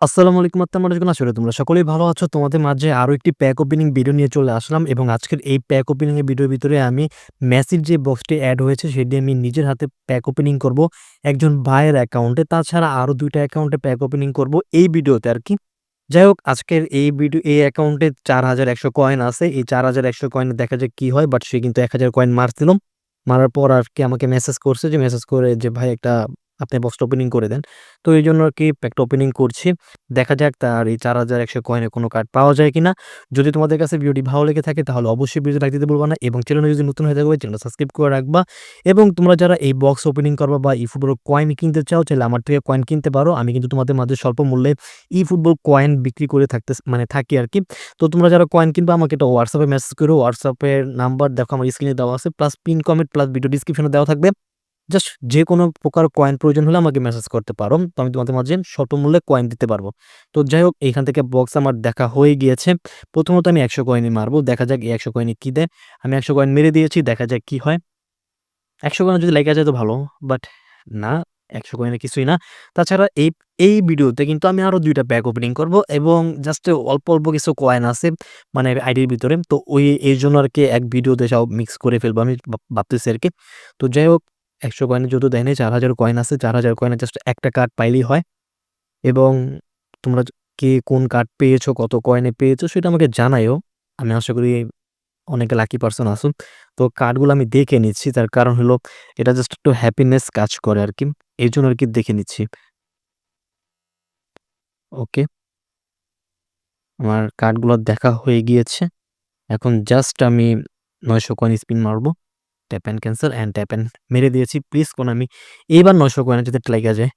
আসসালামু আলাইকুম আত্মামার যখন আসলে তোমরা সকলেই ভালো আছো। তোমাদের মাঝে আরও একটি প্যাক ওপেনিং ভিডিও নিয়ে চলে আসলাম এবং আজকের এই প্যাক ওপেনিং এর ভিডিওর ভিতরে আমি মেসির যে বক্সটি অ্যাড হয়েছে, সেটি আমি নিজের হাতে প্যাক ওপেনিং করব একজন ভাইয়ের অ্যাকাউন্টে তাছাড়া আরও দুইটা অ্যাকাউন্টে প্যাক ওপেনিং করব এই ভিডিওতে আর কি। যাই হোক আজকের এই ভিডিও এই অ্যাকাউন্টে চার হাজার একশো কয়েন আছে। এই চার হাজার একশো কয়েনে দেখা যায় কি হয় বাট সে কিন্তু এক হাজার কয়েন মারছিল। মারার পর আর কি আমাকে মেসেজ করছে যে মেসেজ করে যে, ভাই, একটা আপনি বক্সটা ওপেনিং করে দেন। তো এই জন্য আর কি প্যাকটা ওপেনিং করছি। দেখা যাক তার এই চার হাজার একশো কয়েনের কোনো কার্ড পাওয়া যায় কিনা। যদি তোমাদের কাছে ভিডিওটি ভালো লেগে থাকে, তাহলে অবশ্যই ভিডিও লাইক দিতে বলবা না এবং চ্যানেলে যদি নতুন হয়ে থাকবে চ্যানেল সাবস্ক্রাইব করে রাখবা। এবং তোমরা যারা এই বক্স ওপেনিং করবা বা ই ফুটবল কয়েন কিনতে চাও, চাইলে আমার থেকে কয়েন কিনতে পারো। আমি কিন্তু তোমাদের মাঝে স্বল্প মূল্যে ই ফুটবল কয়েন বিক্রি করে থাকতে মানে থাকি আর কি তো তোমরা যারা কয়েন কিনবা, আমাকে এটা হোয়াটসঅ্যাপে মেসেজ করো। হোয়াটসঅ্যাপের নাম্বার দেখো, আমার স্ক্রিনে দেওয়া আছে। Plus pin comment plus video ডিসক্রিপশনে দেওয়া থাকবে। জাস্ট যে কোনো প্রকার কয়েন প্রয়োজন হলে আমাকে মেসেজ করতে পারো। তো আমি তোমাদের মাঝে স্বল্প মূল্যে কয়েন দিতে পারব। তো যাই হোক এইখান থেকে বক্স আমার দেখা হয়ে গিয়েছে। প্রথমত আমি একশো কয়েনই মারবো। দেখা যাক এই একশো কয়েনে কী দেয়। আমি একশো কয়েন মেরে দিয়েছি, দেখা যাক কি হয়। একশো কয়েন যদি লেগে যায় তো ভালো বাট না, একশো কয়েনে কিছুই না। তাছাড়া এই এই ভিডিওতে কিন্তু আমি আরও দুইটা ব্যাগ ওপেনিং করব এবং জাস্ট অল্প অল্প কিছু কয়েন আছে মানে আইডির ভিতরে। তো ওই এই জন্য আর কি এক ভিডিওতে সব মিক্স করে ফেলব আমি ভাব- ভাবতেছি আর কি। তো যাই হোক একশো কয়েনে যত দেয় নাই চার হাজার কয়েন আছে, চার হাজার কয়েনে জাস্ট একটা কার্ড পাইলেই হয়। এবং তোমরা কে কোন কার্ড পেয়েছ, কত কয়েনে পেয়েছ, সেটা আমাকে জানাইও আমি আশা করি অনেকে লাকি পার্সন আসুন তো কার্ডগুলো আমি দেখে নিচ্ছি, তার কারণ হলো এটা জাস্ট একটু হ্যাপিনেস কাজ করে আর কি এই জন্য আর কি দেখে নিচ্ছি। ওকে আমার কার্ডগুলো দেখা হয়ে গিয়েছে। এখন জাস্ট আমি নয়শো কয়েন স্পিন মারবো। Tap and cancel and tap and মেরে দিয়েছি। প্লিজ কোন আমি এইবার নয়শো কয়েনে যদি লেগে যায়।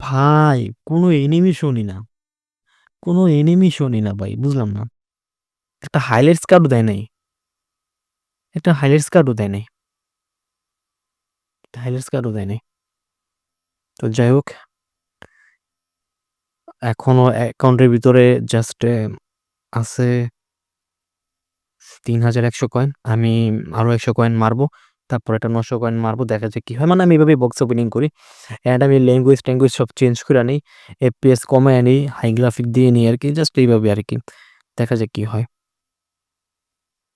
ভাই, কোনো এনিমি শুনি না কোনো এনিমি শুনি না ভাই, বুঝলাম না। একটা হাইলাইটস কার্ডও দেয় নাই। একটা হাইলাইটস কার্ডও দেয় নাই। হাইলাইটস কার্ডও দেয় নাই। তো যাই হোক, এখনও অ্যাকাউন্টের ভিতরে জাস্ট আছে তিন হাজার একশো কয়েন আমি আরও একশো কয়েন মারবো, তারপর একটা নশো কয়েন মারবো, দেখা যায় কি হয়। মানে আমি এভাবে বক্স ওপেনিং করি। অ্যান্ড আমি ল্যাঙ্গুয়েজ ট্যাঙ্গুয়েজ সব চেঞ্জ করে আনি এফপিএস কমে আনি হাই গ্রাফিক দিয়ে নিই আর কি জাস্ট এইভাবে আর কি দেখা যায় কী হয়।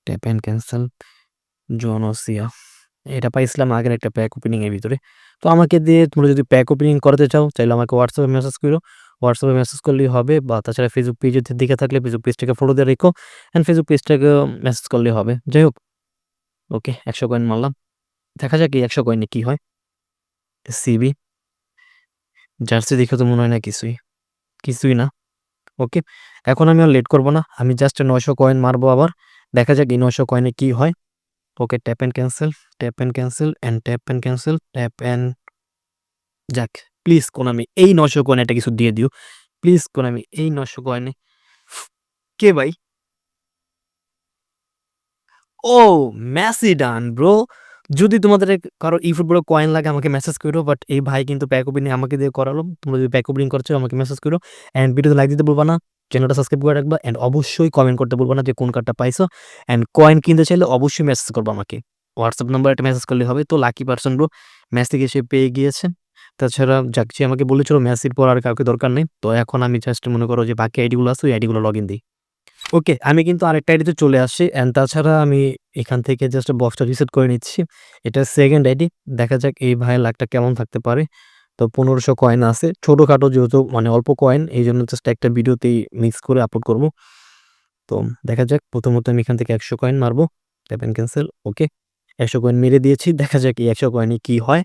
ট্যাপ অ্যান্ড ক্যান্সেল জনসিয়া। এটা পাইছিলাম আগের একটা প্যাক ওপেনিং এর ভিতরে। তো আমাকে দিয়ে তোমরা যদি প্যাক ওপেনিং করতে চাও চাইলে আমাকে হোয়াটসঅ্যাপে মেসেজ করো। হোয়াটসঅ্যাপে মেসেজ করলেই হবে বা তাছাড়া ফেসবুক পেজের দিকে থাকলে ফেসবুক পেজটাকে ফলো দিয়ে রেখো অ্যান্ড ফেসবুক পেজটাকে মেসেজ করলেই হবে। যাই হোক, ওকে, একশো কয়েন মারলাম। দেখা যাক এই একশো কয়েনে কী হয়। সিবি জার্সি দেখে তো মনে হয় না কিছুই কিছুই না। ওকে, এখন আমি আর লেট করব না, আমি জাস্ট নয়শো কয়েন মারবো আবার। দেখা যাক এই নয়শো কয়েনে কী হয়। Okay tap and cancel tap and cancel and tap and cancel tap and যাক। প্লিজ কোন আমি এই নশো কয়েন একটা কিছু দিয়ে দিও। প্লিজ কোন আমি এই নশো কয়েনে। কে ভাই? ও ম্যাসি ডান ব্রো। যদি তোমাদের কারও ই ফুটবল কয়েন লাগে, আমাকে মেসেজ করো বাট এই ভাই কিন্তু প্যাক ওপেনিং আমাকে দিয়ে করালো। তোমরা যদি প্যাক ওপেনিং করছ, আমাকে মেসেজ করো। অ্যান্ড ভিডিওতে লাইক দিতে বলবা না। চ্যানেলটা সাবস্ক্রাইব করে রাখবা। অ্যান্ড অবশ্যই কমেন্ট করতে বলব না যে কোন কার্ডটা পাইছো। অ্যান্ড কয়েন কিনতে চাইলে অবশ্যই মেসেজ করব আমাকে। হোয়াটসঅ্যাপ নাম্বার একটা মেসেজ করলে হবে। তো লাকি পার্সন ব্রো ম্যাচ থেকে সে পেয়ে গিয়েছে। তাছাড়া যাক আমাকে বলেছিল ম্যাসির পর আর কাউকে দরকার নেই, তো এখন আমি জাস্ট মনে করো যে বাকি আইডিগুলো আছে, ওই আইডিগুলো লগ ইন দিই। ওকে আমি কিন্তু আরেকটা আইডিতে চলে আসছি অ্যান্ড তাছাড়া আমি এখান থেকে জাস্ট বক্সটা রিসেট করে নিচ্ছি। এটা সেকেন্ড আইডি দেখা যাক এই ভাইয়ের লাখটা কেমন থাকতে পারে। তো পনেরোশো কয়েন আছে, ছোটোখাটো যেহেতু মানে অল্প কয়েন এই জন্য জাস্ট একটা ভিডিওতেই মিক্স করে আপলোড করব। তো দেখা যাক, প্রথমত আমি এখান থেকে একশো কয়েন মারবো ট্যাপ অ্যান্ড ক্যান্সেল ওকে একশো কয়েন মেরে দিয়েছি, দেখা যাক এই একশো কয়েনে কী হয়।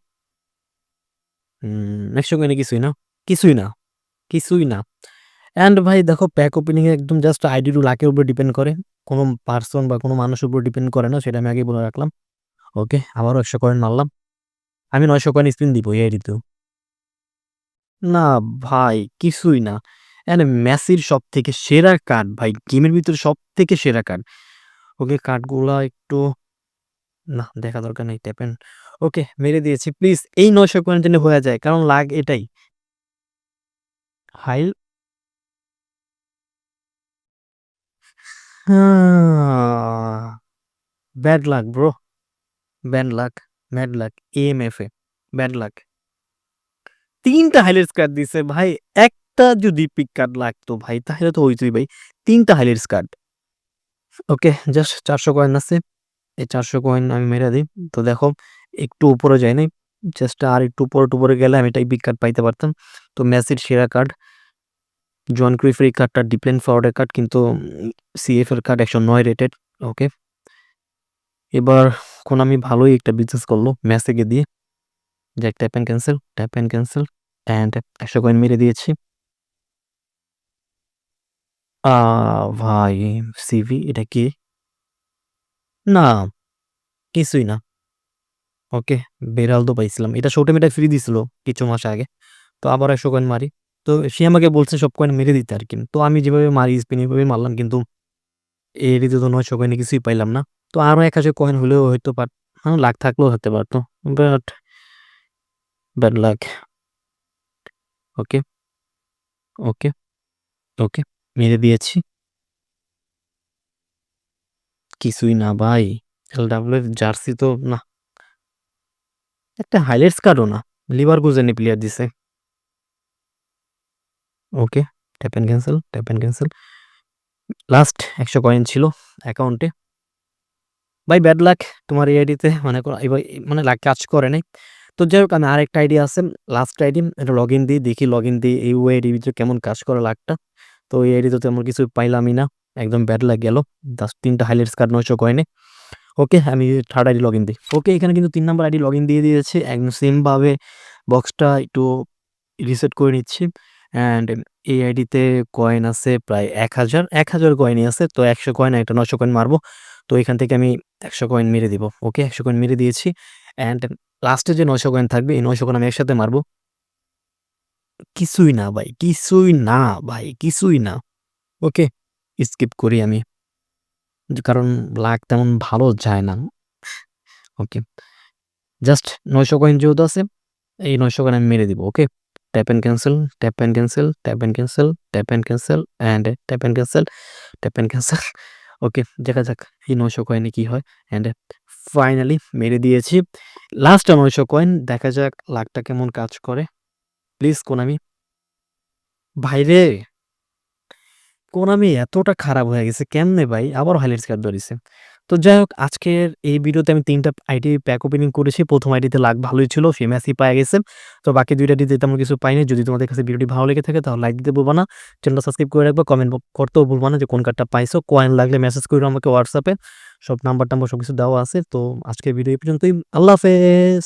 একশো কয়েনে কিছুই না কিছুই না কিছুই না। অ্যান্ড ভাই দেখো প্যাক ওপেনিং একদম জাস্ট আইডি টু লাকের উপর ডিপেন্ড করে। কোনো পার্সন বা কোনো মানুষের উপর ডিপেন্ড করে না, সেটা আমি আগেই বলে রাখলাম। ওকে আবারও একশো কয়েন মারলাম। আমি নয়শো কয়েন স্পিন দিব এই আইডিতেও না ভাই, কিছুই না। এন্ড মেসির সব থেকে সেরা কার্ড ভাই গেমের ভিতরে সব থেকে সেরা কার্ড ওকে কার্ডগুলা একটু, না, দেখা দরকার নেই ট্যাপেন ওকে, মেরে দিয়েছি। প্লিজ, এই নয়শো কয়েন যেন হয়ে যায়, কারণ লাগ এটাই। Hail bad luck, bro. Bad luck bad luck M F A. Bad luck. তিনটা হাইলাইটস কার্ড দিছে ভাই। একটা যদি পিক কার্ড লাগতো ভাই, তাহলে তো হইতই ভাই। তিনটা হাইলাইটস কার্ড ওকে, জাস্ট চারশো কয়েন আছে। এই চারশো কয়েন আমি মেরে দিই। তো দেখো একটু উপরে যাই নাই জাস্ট আর একটু উপরে টুপরে গেলে আমি এটাই বিগ কার্ড পাইতে পারতাম তো মেসির সেরা কার্ড জন ক্রিফের এই কার্ডটা ডিপ্লেন ফরওয়ার্ডের কার্ড কিন্তু সিএফ এর কার্ড একশো নয় রেটেড ওকে এবার কোন আমি ভালোই একটা বিজনেস করল ম্যাসেকে দিয়ে যে tap and cancel tap and cancel and একশো কয়েন মেরে দিয়েছি ভাই সিভি এটা কি? না, কিছুই না। ওকে, বেরালদো পাইছিলাম। এটা শো টাইম ফ্রি দিছিল কিছু মাস আগে। তো আবার ১০০ কয়েন মারি। তো সে আমাকে বলছে সব কয়েন মেরে দিতে আর কি তো আমি যেভাবে মারি স্পিন এভাবে মারলাম কিন্তু এরিতে তো ৯০০ কয়েনে কিছুই পাইলাম না। তো আরও ১০০০ কয়েন হলেও হয়তো পার আ লাক থাকলেও হতে পারতো but bad luck. Okay. Okay, okay. মেরে দিয়েছি। কিছুই না ভাই। এলডব্লিউ এর জার্সি তো না। একটা হাইলাইটস কার্ডও না। লিভার গুজেনি প্লেয়ার দিছে। Okay, tap and cancel, tap and cancel. Last ১০০ coin ছিল অ্যাকাউন্টে। ভাই ব্যাড লাক তোমার এই আইডিতে মানে মানে কাজ করে নাই। তো যাই হোক আমি আরেকটা আইডি আছে লাস্ট আইডি এটা লগ ইন দিই দেখি লগইন দিয়ে এই আইডির ভিতরে কেমন কাজ করে লাকটা। তো এই আইডিতে তেমন কিছু পাইলামই না। একদম ব্যাড লাক গেল। জাস্ট ৩ টা হাইলাইটস কার্ড ৯০০ কয়েনে। ওকে, আমি থার্ড আইডি লগ ইন দিই। ওকে, এখানে কিন্তু তিন নাম্বার আইডি লগ ইন দিয়ে দিয়েছি। একদম সেম ভাবে বক্সটা একটু রিসেট করে নিচ্ছি। অ্যান্ড এই আইডিতে কয়েন আছে প্রায় এক হাজার এক হাজার কয়েনই আছে। তো ১০০ কয়েন একটা নশো কয়েন মারবো। তো এখান থেকে আমি ১০০ কয়েন মেরে দিব। ওকে, ১০০ কয়েন মেরে দিয়েছি। অ্যান্ড লাস্টে যে নশো কয়েন থাকবে এই নশো কয়েন আমি একসাথে মারবো। কিছুই না ভাই, কিছুই না ভাই, কিছুই না। ওকে, স্কিপ করি আমি। কারণ লাক তেমন ভালো যায় না। ওকে। জাস্ট ৯০০ কয়েন যেহেতু আছে এই ৯০০ কয়েন আমি মেরে দিব। Okay. Tap and cancel, tap and cancel, tap and cancel, tap and cancel and tap and cancel, tap and cancel. Okay, দেখা যাক এই ৯০০ কয়েনে কী হয়। অ্যান্ড ফাইনালি মেরে দিয়েছি। লাস্ট ৯০০ কয়েন দেখা যাক লাকটা কেমন কাজ করে। প্লিজ কোন আমি ভাইরে! কোনামি এতটা খারাপ হয়ে গেছে, কেমনে ভাই? আবার হাইলাইটস কার্ড ধরেছে তো যাই হোক, আজকের এই ভিডিওতে আমি ৩ টা আইডি প্যাক ওপেনিং করেছি। ১ম আইডিতে লাক ভালোই ছিল। সে মেসি পায়া গেছে। তো বাকি ২ টা আইডিতে তেমন কিছু পাইনি। যদি তোমাদের কাছে ভিডিওটি ভালো লেগে থাকে, তাহলে লাইক দিতে বলব না। চ্যানেলটা সাবস্ক্রাইব করে রাখব কমেন্ট করতেও বলব না যে কোন কার্ডটা পাইছো। কয়েন লাগলে মেসেজ কইরো আমাকে হোয়াটসঅ্যাপে সব নাম্বার টাম্বার সবকিছু দেওয়া আছে। তো আজকের ভিডিও এই পর্যন্তই। আল্লাহ হাফেজ।